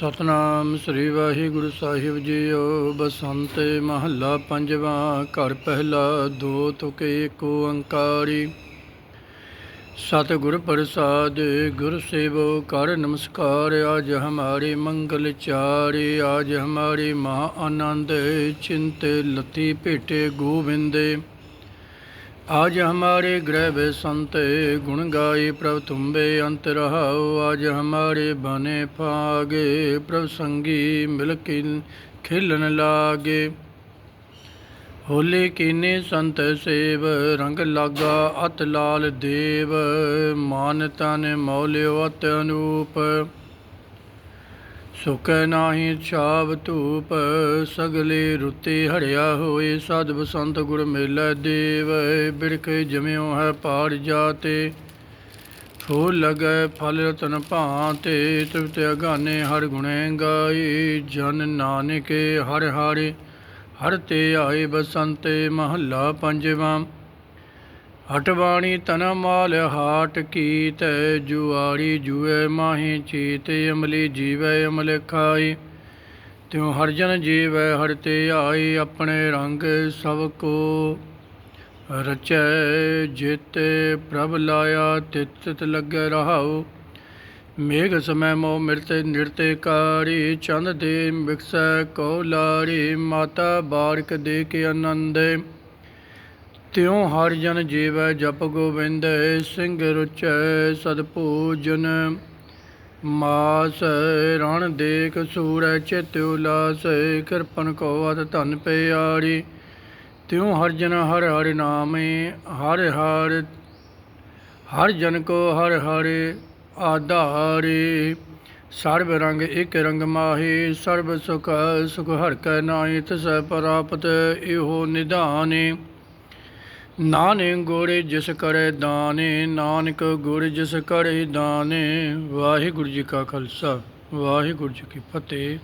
ਸਤਨਾਮ ਸ੍ਰੀ ਵਾਹਿਗੁਰੂ ਸਾਹਿਬ ਜੀਓ। ਬਸੰਤ ਮਹੱਲਾ ਪੰਜਵਾਂ, ਘਰ ਪਹਿਲਾ, ਦੋ ਤੁਕੇ ਏਕ ਓੰਕਾਰੀ। ਸਤਿਗੁਰ ਪ੍ਰਸਾਦ, ਗੁਰ ਸੇਵੋ, ਕਰ ਨਮਸਕਾਰ ਆਜ ਹਮਾਰੇ ਮੰਗਲ ਚਾਰੇ ਆਜ ਹਮਾਰੇ ਮਹਾ ਆਨੰਦ, ਚਿੰਤੇ ਲਤੀ ਭੇਟੇ ਗੋਬਿੰਦੇ आज हमारे ग्रह वे संत गुण गाए प्रभ तुम्बे अंत रहाओ आज हमारे बने फागे प्रभ संगी मिल के खेलन लागे होले कीने संत सेव रंग लागा अत लाल देव मान तन मौल्यो अत अनूप ਸੁਕੈ ਨਾਹੀ ਛਾਵ ਧੂਪ, ਸਗਲੇ ਰੁੱਤੇ ਹੜਿਆ ਹੋਏ ਸਦ ਬਸੰਤ ਗੁਰ ਮੇਲਾ ਦੇਵ ਬਿਰਖ ਜਮਿਓ ਹੈ ਪਾੜ ਜਾਤੇ, ਫੂਲ ਲਗੈ ਫਲ ਰਤਨ ਭਾਂਤੇ, ਤ੍ਰਿਪਤ ਅਗਾਨੇ ਹਰ ਗੁਣੇ ਗਾਏ, ਜਨ ਨਾਨਕੇ ਹਰ ਹਾਰੇ, ਹਰ ਤੇ ਆਏ ਬਸੰਤੇ ਮਹੱਲਾ ਪੰਜਵਾਂ। ਹਟਵਾਣੀ ਤਨ ਮਾਲ ਹਾਟ ਕੀਤ, ਜੁਆੜੀ ਜੁਏ ਮਾਹੀ ਚੀਤ, ਅਮਲੀ ਜੀਵੈ ਅਮਲ ਖਾਈ। ਤਿਉ ਹਰ ਜਨ ਜੀਵੈ ਹਰ ਤੇ ਆਈ, ਆਪਣੇ ਰੰਗ ਸਭ ਕੋ ਰਚੈ। ਜਿਤ ਪ੍ਰਭ ਲਾਇਆ, ਤਿਤ ਤਿਤ ਲੱਗੈ ਰਹਾਉ। ਮੇਘ ਸਮੈ ਮੋ ਮਿਰਤੇ ਨਿਰਤੇ ਕਾਰੀ, ਚੰਦ ਦੇ ਮਿਕਸੈ ਕੋ ਲਾਰੀ। ਮਾਤਾ ਬਾਰਕ ਦੇ ਕੇ ਆਨੰਦੇ। ਤਿਉ ਹਰ ਜਨ ਜੀਵੈ ਜਪ ਗੋਬਿੰਦ, ਸਿੰਘ ਰੁਚੈ ਸਦ ਭੋਜਨ ਮਾਸ ਰਣ ਦੇਖ ਸੂਰੈ ਚਿਤ ਉਲਾਸ, ਕਿਰਪਨ ਕੋ ਅਤ ਧਨ ਪਿਆਰੀ। ਤਿਉ ਹਰ ਜਨ ਹਰ ਹਰਿ ਨਾਮੇ, ਹਰ ਹਰ ਹਰ ਜਨ ਕੋ ਹਰ ਹਰਿ ਆਧਾਰੇ। ਸਰਬ ਰੰਗ ਇਕ ਰੰਗ ਮਾਹੀ, ਸਰਬ ਸੁਖ ਸੁਖ ਹਰ ਕੈ ਨਾਹੀ, ਤਿਸੈ ਪ੍ਰਾਪਤ ਇਹੋ ਨਿਧਾਨੇ। ਨਾਨਕ ਗੁਰ ਜਿਸ ਕਰੇ ਦਾਨੇ, ਨਾਨਕ ਗੁਰ ਜਿਸ ਕਰੇ ਦਾਨੇ। ਵਾਹਿਗੁਰੂ ਜੀ ਕਾ ਖਾਲਸਾ, ਵਾਹਿਗੁਰੂ ਜੀ ਕੀ ਫਤਿਹ।